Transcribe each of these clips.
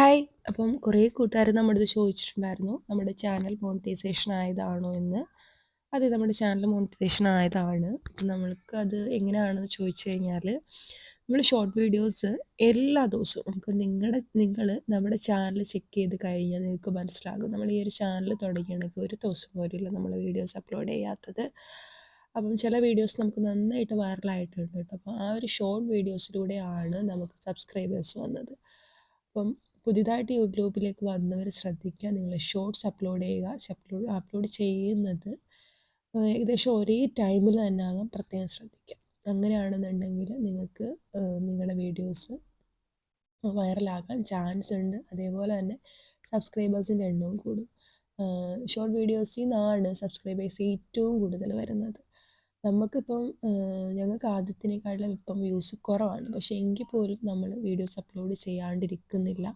Hi അപ്പം കുറേ കൂട്ടുകാർ നമ്മുടെ ഇത് ചോദിച്ചിട്ടുണ്ടായിരുന്നു നമ്മുടെ ചാനൽ മോണിറ്റൈസേഷൻ ആയതാണോ എന്ന്? അതെ നമ്മുടെ ചാനൽ മോണിറ്റൈസേഷൻ ആയതാണ്. നമ്മൾക്ക് അത് എങ്ങനെയാണെന്ന് ചോദിച്ചു കഴിഞ്ഞാൽ നമ്മൾ ഷോർട്ട് വീഡിയോസ് എല്ലാ ദിവസവും നമുക്ക് നിങ്ങളുടെ നിങ്ങൾ നമ്മുടെ ചാനൽ ചെക്ക് ചെയ്ത് കഴിഞ്ഞാൽ നിങ്ങൾക്ക് മനസ്സിലാകും. നമ്മൾ ഈ ഒരു ചാനൽ തുടങ്ങിയാണെങ്കിൽ ഒരു ദിവസം പോലും നമ്മൾ വീഡിയോസ് അപ്ലോഡ് ചെയ്യാത്തത്. അപ്പം ചില വീഡിയോസ് നമുക്ക് നന്നായിട്ട് വൈറലായിട്ടുണ്ട് കേട്ടോ. അപ്പോൾ ആ ഒരു ഷോർട്ട് വീഡിയോസിലൂടെയാണ് നമുക്ക് സബ്സ്ക്രൈബേഴ്സ് വന്നത്. അപ്പം പുതിയതായിട്ട് യൂട്യൂബിലേക്ക് വന്നവർ ശ്രദ്ധിക്കുക. നിങ്ങൾ ഷോർട്സ് അപ്ലോഡ് ചെയ്യുക. അപ്ലോഡ് അപ്ലോഡ് ചെയ്യുന്നത് ഏകദേശം ഒരേ ടൈമിൽ തന്നെ ആകാം പ്രത്യേകം ശ്രദ്ധിക്കുക. അങ്ങനെയാണെന്നുണ്ടെങ്കിൽ നിങ്ങൾക്ക് നിങ്ങളുടെ വീഡിയോസ് വൈറലാകാൻ ചാൻസ് ഉണ്ട്. അതേപോലെ തന്നെ സബ്സ്ക്രൈബേഴ്സിന്റെ എണ്ണവും കൂടും. ഷോർട്ട് വീഡിയോസിൽ നിന്നാണ് സബ്സ്ക്രൈബേഴ്സ് ഏറ്റവും കൂടുതൽ വരുന്നത്. നമുക്കിപ്പം ഞങ്ങൾക്ക് ആദ്യത്തിനേക്കാളും ഇപ്പം വ്യൂസ് കുറവാണ്. പക്ഷേ എങ്കിൽ പോലും നമ്മൾ വീഡിയോസ് അപ്ലോഡ് ചെയ്യാണ്ടിരിക്കുന്നില്ല.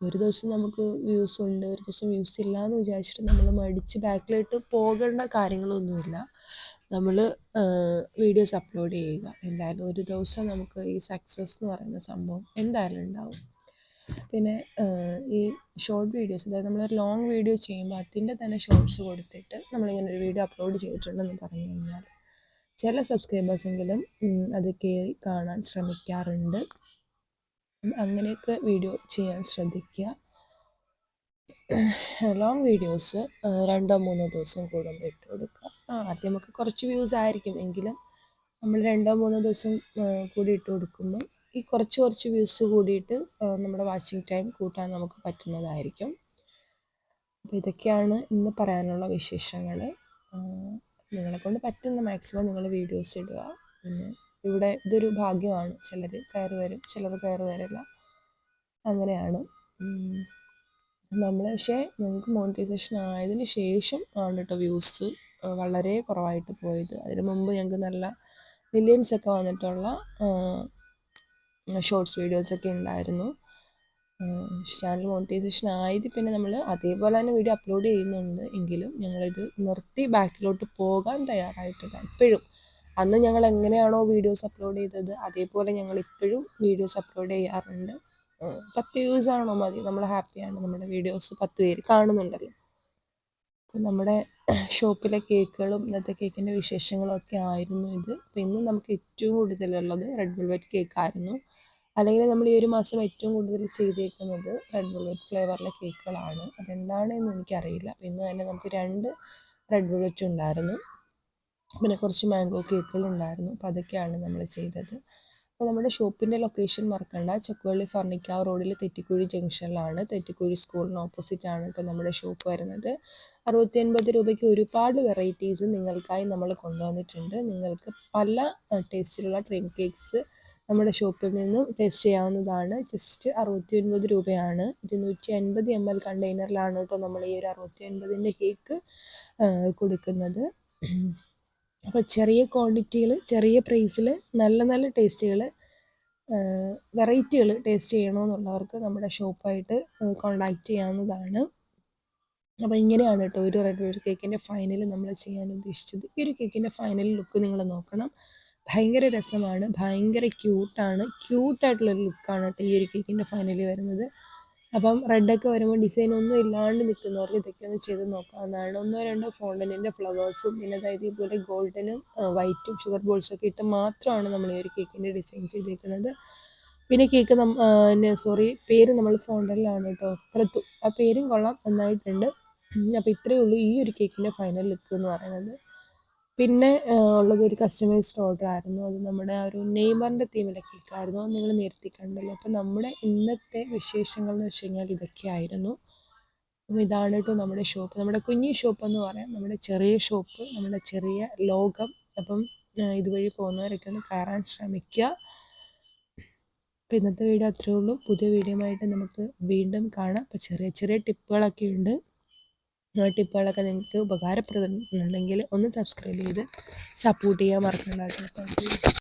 ഒരു ദിവസം നമുക്ക് വ്യൂസ് ഉണ്ട് ഒരു ദിവസം വ്യൂസ് ഇല്ല എന്ന് വിചാരിച്ചിട്ട് നമ്മൾ മടിച്ച് ബാക്കിലോട്ട് പോകേണ്ട കാര്യങ്ങളൊന്നുമില്ല. നമ്മൾ വീഡിയോസ് അപ്ലോഡ് ചെയ്യുക. എന്തായാലും ഒരു ദിവസം നമുക്ക് ഈ സക്സസ് എന്ന് പറയുന്ന സംഭവം എന്തായാലും ഉണ്ടാവും. പിന്നെ ഈ ഷോർട്ട് വീഡിയോസ് അതായത് നമ്മളൊരു ലോങ് വീഡിയോ ചെയ്യുമ്പോൾ അതിന്റെ തന്നെ ഷോർട്സ് കൊടുത്തിട്ട് നമ്മളിങ്ങനെ ഒരു വീഡിയോ അപ്ലോഡ് ചെയ്തിട്ടുണ്ടെന്ന് പറഞ്ഞു കഴിഞ്ഞാൽ ചില സബ്സ്ക്രൈബേഴ്സെങ്കിലും അത് കയറി കാണാൻ ശ്രമിക്കാറുണ്ട്. അങ്ങനെയൊക്കെ വീഡിയോ ചെയ്യാൻ ശ്രദ്ധിക്കുക. ലോങ് വീഡിയോസ് രണ്ടോ മൂന്നോ ദിവസം കൂടുമ്പോൾ ഇട്ട് കൊടുക്കുക. ആ ആദ്യം നമുക്ക് കുറച്ച് വ്യൂസ് ആയിരിക്കും എങ്കിലും നമ്മൾ രണ്ടോ മൂന്നോ ദിവസം കൂടി ഇട്ട് കൊടുക്കുമ്പോൾ ഈ കുറച്ച് കുറച്ച് വ്യൂസ് കൂടിയിട്ട് നമ്മുടെ വാച്ചിങ് ടൈം കൂട്ടാൻ നമുക്ക് പറ്റുന്നതായിരിക്കും. അപ്പോൾ ഇതൊക്കെയാണ് ഇന്ന് പറയാനുള്ള വിശേഷങ്ങൾ നിങ്ങളെ കൊണ്ട് പറ്റുന്ന മാക്സിമം നിങ്ങൾ വീഡിയോസ് ഇടുക. പിന്നെ ഇവിടെ ഇതൊരു ഭാഗ്യമാണ്. ചിലർ കയറി വരും. ചിലർ കയറി വരില്ല. അങ്ങനെയാണ്. നമ്മൾ പക്ഷേ നിങ്ങൾക്ക് മോണിറ്റൈസേഷൻ ആയതിന് ശേഷം ആണ് കേട്ടോ വ്യൂസ് വളരെ കുറവായിട്ട് പോയത്. അതിന് മുമ്പ് ഞങ്ങൾക്ക് നല്ല മില്യൺസ് ഒക്കെ വന്നിട്ടുള്ള ഷോർട്സ് വീഡിയോസൊക്കെ ഉണ്ടായിരുന്നു. ചാനൽ മോണിറ്റൈസേഷൻ ആയത് പിന്നെ നമ്മൾ അതേപോലെ തന്നെ വീഡിയോ അപ്ലോഡ് ചെയ്യുന്നുണ്ട് എങ്കിലും ഞങ്ങളിത് നിർത്തി ബാക്കിലോട്ട് പോകാൻ തയ്യാറായിട്ടില്ല ഇപ്പോഴും. അന്ന് ഞങ്ങൾ എങ്ങനെയാണോ വീഡിയോസ് അപ്ലോഡ് ചെയ്തത് അതേപോലെ ഞങ്ങൾ ഇപ്പോഴും വീഡിയോസ് അപ്ലോഡ് ചെയ്യാറുണ്ട്. പത്ത് വ്യൂസ് ആണോ മതി. നമ്മൾ ഹാപ്പിയാണ് നമ്മുടെ വീഡിയോസ് പത്ത് പേര് കാണുന്നുണ്ടല്ലോ. നമ്മുടെ ഷോപ്പിലെ കേക്കുകളും ഇന്നത്തെ കേക്കിന്റെ വിശേഷങ്ങളും ഒക്കെ ആയിരുന്നു ഇത്. പിന്നെ ഇന്ന് നമുക്ക് ഏറ്റവും കൂടുതലുള്ളത് റെഡ് വെൽവെറ്റ് കേക്കായിരുന്നു അല്ലെങ്കിൽ നമ്മൾ ഈ ഒരു മാസം ഏറ്റവും കൂടുതൽ ചെയ്തേക്കുന്നത് റെഡ് വെൽവെറ്റ് ഫ്ലേവറിലെ കേക്കുകളാണ്. അതെന്താണെന്ന് എനിക്കറിയില്ല. അപ്പം ഇന്ന് തന്നെ നമുക്ക് രണ്ട് റെഡ് വെൽവെറ്റ് ഉണ്ടായിരുന്നു. പിന്നെ കുറച്ച് മാംഗോ കേക്കുകൾ ഉണ്ടായിരുന്നു. അപ്പോൾ അതൊക്കെയാണ് നമ്മൾ ചെയ്തത്. അപ്പോൾ നമ്മുടെ ഷോപ്പിന്റെ ലൊക്കേഷൻ മറക്കണ്ട. ചക്കുവള്ളി ഫർണിക്കാവ് റോഡിൽ തെറ്റിക്കുഴി ജംഗ്ഷനിലാണ് തെറ്റിക്കുഴി സ്കൂളിന് ഓപ്പോസിറ്റ് ആണ് ഇപ്പോൾ നമ്മുടെ ഷോപ്പ് വരുന്നത്. അറുപത്തി ഒൻപത് രൂപയ്ക്ക് ഒരുപാട് വെറൈറ്റീസ് നിങ്ങൾക്കായി നമ്മൾ കൊണ്ടുവന്നിട്ടുണ്ട്. നിങ്ങൾക്ക് പല ടേസ്റ്റിലുള്ള ട്രീം കേക്ക്സ് നമ്മുടെ ഷോപ്പിൽ നിന്നും ടേസ്റ്റ് ചെയ്യാവുന്നതാണ്. ജസ്റ്റ് അറുപത്തി ഒൻപത് രൂപയാണ്. ഇരുന്നൂറ്റി അൻപത് എം എൽ കണ്ടെയ്നറിലാണ് കേട്ടോ നമ്മൾ ഈ ഒരു അറുപത്തി ഒൻപതിന്റെ കേക്ക് കൊടുക്കുന്നത്. അപ്പോൾ ചെറിയ ക്വാണ്ടിറ്റിയിൽ ചെറിയ പ്രൈസിൽ നല്ല നല്ല ടേസ്റ്റുകൾ വെറൈറ്റികൾ ടേസ്റ്റ് ചെയ്യണമെന്നുള്ളവർക്ക് നമ്മുടെ ഷോപ്പായിട്ട് കോണ്ടാക്റ്റ് ചെയ്യാവുന്നതാണ്. അപ്പോൾ ഇങ്ങനെയാണ് കേട്ടോ ഒരു റെഡ് വെൽവെറ്റ് കേക്കിന്റെ ഫൈനൽ നമ്മൾ ചെയ്യാൻ ഉദ്ദേശിച്ചത്. ഈ ഒരു കേക്കിന്റെ ഫൈനൽ ലുക്ക് നിങ്ങൾ നോക്കണം. ഭയങ്കര രസമാണ്. ഭയങ്കര ക്യൂട്ടാണ് ക്യൂട്ടായിട്ടുള്ളൊരു ലുക്കാണ് കേട്ടോ ഈ ഒരു കേക്കിന്റെ ഫൈനലി വരുന്നത്. അപ്പം റെഡൊക്കെ വരുമ്പോൾ ഡിസൈൻ ഒന്നും ഇല്ലാണ്ട് നിൽക്കുന്നവർക്ക് ഇതൊക്കെ ഒന്ന് ചെയ്ത് നോക്കാവുന്നതാണ്. ഒന്നോ രണ്ടോ ഫോണ്ടനിന്റെ ഫ്ലവേഴ്സും പിന്നെ അതായത് ഇതുപോലെ ഗോൾഡനും വൈറ്റും ഷുഗർ ബോൾസും ഒക്കെ ഇട്ട് മാത്രമാണ് നമ്മൾ ഈ ഒരു കേക്കിന്റെ ഡിസൈൻ ചെയ്തിരിക്കുന്നത് പിന്നെ കേക്ക് നമ്മ സോറി പേര് നമ്മൾ ഫോണ്ടനിലാണ് കേട്ടോ. പ്രത്തു ആ പേരും കൊള്ളാം നന്നായിട്ടുണ്ട്. അപ്പോൾ ഇത്രയേ ഉള്ളൂ ഈ ഒരു കേക്കിന്റെ ഫൈനൽ ലുക്ക് എന്ന് പറയുന്നത്. പിന്നെ ഉള്ളത് ഒരു കസ്റ്റമൈസ്ഡ് ഓർഡർ ആയിരുന്നു. അത് നമ്മുടെ ആ ഒരു നെയ്മറിന്റെ തീമിലെ കേക്കായിരുന്നു അത് നിങ്ങൾ നേരത്തെ കണ്ടല്ലോ. അപ്പോൾ നമ്മുടെ ഇന്നത്തെ വിശേഷങ്ങൾ എന്ന് വെച്ച് കഴിഞ്ഞാൽ ഇതൊക്കെ ആയിരുന്നു അപ്പോൾ ഇതാണ് കേട്ടോ നമ്മുടെ ഷോപ്പ് നമ്മുടെ കുഞ്ഞി ഷോപ്പ് എന്ന് പറയാം. നമ്മുടെ ചെറിയ ഷോപ്പ് നമ്മുടെ ചെറിയ ലോകം. അപ്പം ഇതുവഴി പോകുന്നവരൊക്കെ ഒന്ന് കയറാൻ ശ്രമിക്കുക. അപ്പോൾ ഇന്നത്തെ വീഡിയോ അത്രയേ ഉള്ളൂ. പുതിയ വീഡിയോ ആയിട്ട് നമുക്ക് വീണ്ടും കാണാം. അപ്പോൾ ചെറിയ ചെറിയ ടിപ്പുകളൊക്കെ ഉണ്ട്. ടിപ്പുകളൊക്കെ നിങ്ങൾക്ക് ഉപകാരപ്രദമുണ്ടെങ്കിൽ ഒന്ന് സബ്സ്ക്രൈബ് ചെയ്ത് സപ്പോർട്ട് ചെയ്യാൻ മറക്കണ്ട കേട്ടോ.